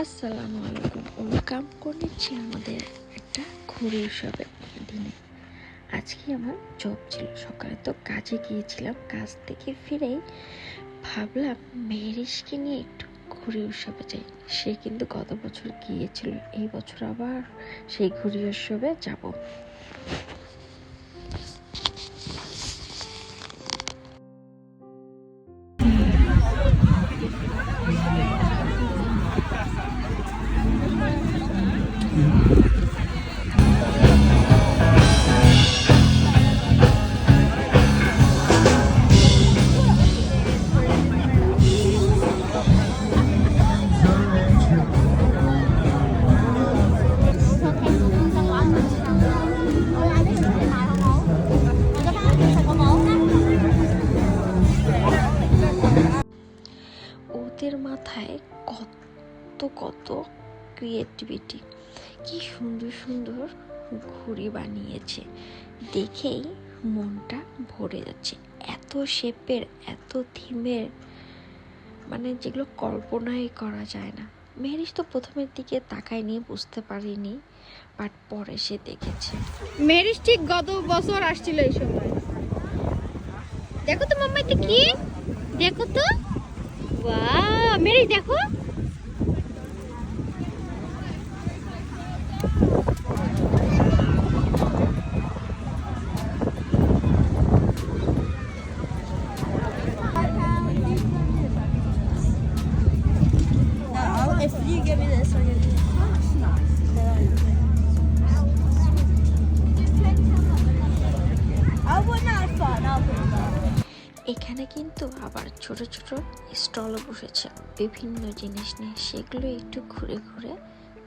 আসসালামু আলাইকুম। ওয়েলকাম করেছি আমাদের একটা ঘুরে উৎসবের দিনে। আজকে আমার জব ছিল। সকালে তো কাজে গিয়েছিলাম। কাজ থেকে ফিরেই ভাবলাম মেহরিশকে নিয়ে একটু ঘুরে উৎসবে যাই। সে কিন্তু গত বছর গিয়েছিল। এই বছর আবার সেই ঘুরে উৎসবে যাব। ক্রিয়েটিভিটি কি সুন্দর সুন্দর ঘুড়ি বানিয়েছে। দেখেই মনটা ভরে যাচ্ছে। এত শেপের এত থিমের মানে যেগুলো কল্পনাই করা যায় না। মেহরিশ তো প্রথমের দিকে তাকায় নিয়ে বুঝতে পারিনি বাট পরে সে দেখেছে। মেরিস ঠিক গত বছর আসছিল এই সময়। দেখো তো মাম্মা, এটা কি? দেখো তো। বাহ মেরিস দেখো। এখানে কিন্তু আবার ছোট ছোট স্টলও বসেছে। বিভিন্ন জিনিস নিয়ে সেগুলো একটু ঘুরে ঘুরে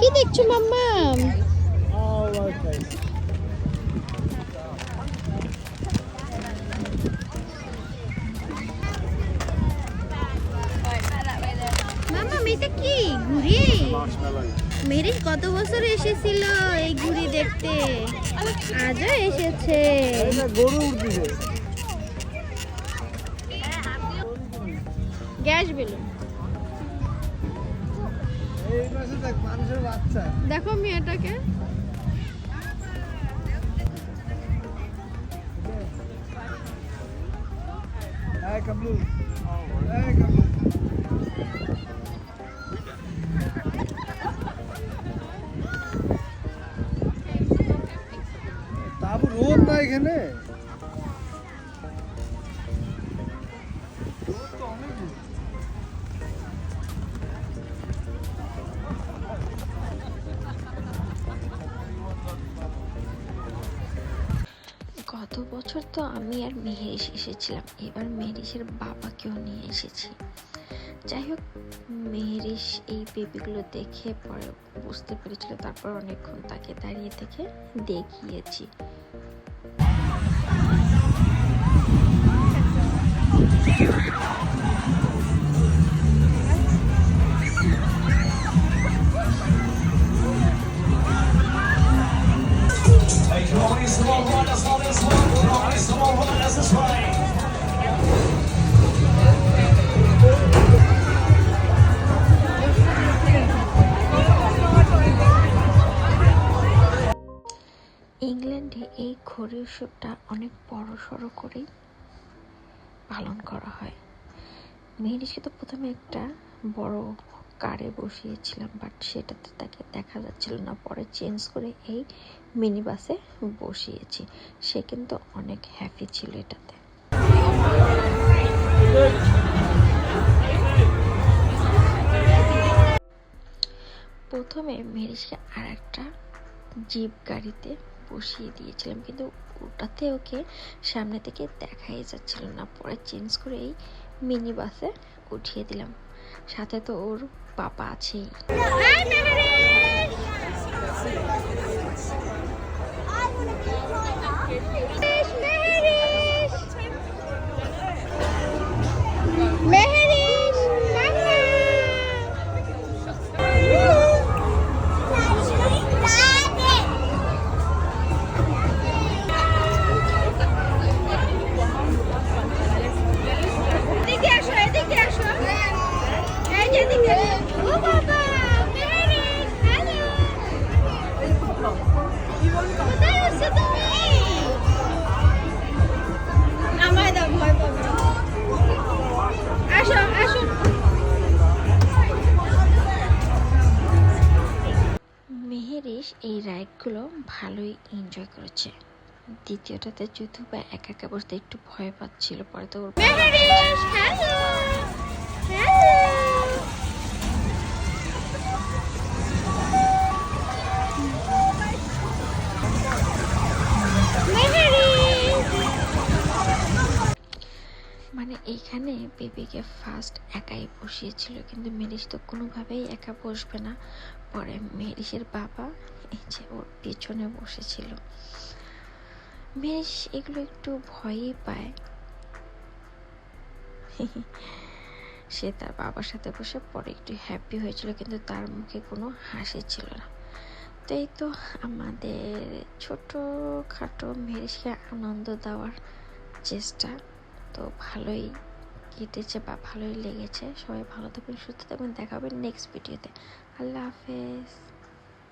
কি দেখছ মাম্মা Oh, okay. মাম্মা এটা কি ঘুড়ি কত বছর এসেছিল এই ঘুড়ি দেখতে? আজও এসেছে। Gas balloon. দেখ মেয়েটাকে। এই কাবলু এই কাবলু এখানে। গত বছর তো আমি আর মেহেরিস এসেছিলাম। এবার মেহেরিসের বাবাকেও নিয়ে এসেছি। যাই হোক, মেহেরিস এই বেবিগুলো দেখে পরে বুঝতে পেরেছিল, তারপর অনেকক্ষণ তাকে দাঁড়িয়ে থেকে দেখিয়েছি। ঘড়ি উৎসবটা অনেক বড় সড়ো করেই পালন করা হয়। মেহেরিকে তো প্রথমে একটা বড় কারে বসিয়েছিলাম বাট সেটাতে তাকে দেখা যাচ্ছিল না। পরে চেঞ্জ করে এই মিনি বাসে বসিয়েছি। সে কিন্তু অনেক হ্যাপি ছিল এটাতে। প্রথমে মেহেরিসকে আর একটা জিপ গাড়িতে বসিয়ে দিয়েছিলাম, কিন্তু ওটাতে ওকে সামনে থেকে দেখাই যাচ্ছিল না। পরে চেঞ্জ করে এই মিনি বাসে উঠিয়ে দিলাম। সাথে তো ওর পাপা আছেই। রাইডগুলো ভালোই এনজয় করেছে। দ্বিতীয়টাতে যদিও বা একা একা বসতে একটু ভয় পাচ্ছিল পরে তো ওর মানে এইখানে বেবিকে ফার্স্ট একাই বসিয়েছিল কিন্তু মেরিস তো কোনোভাবেই একা বসবে না। পরে মেরিসের বাবা এই যে ওর পেছনে বসেছিল। মেরিস এগুলো একটু ভয়ই পায়। সে তার বাবার সাথে বসে পরে একটু হ্যাপি হয়েছিল, কিন্তু তার মুখে কোনো হাসি ছিল না। তো এই তো আমাদের ছোট খাটো মেরিসকে আনন্দ দেওয়ার চেষ্টা তো ভালোই কেটেছে বা ভালোই লেগেছে। সবাই ভালো থাকবেন সুস্থ থাকবেন দেখা হবে নেক্সট ভিডিওতে Allah Hafiz.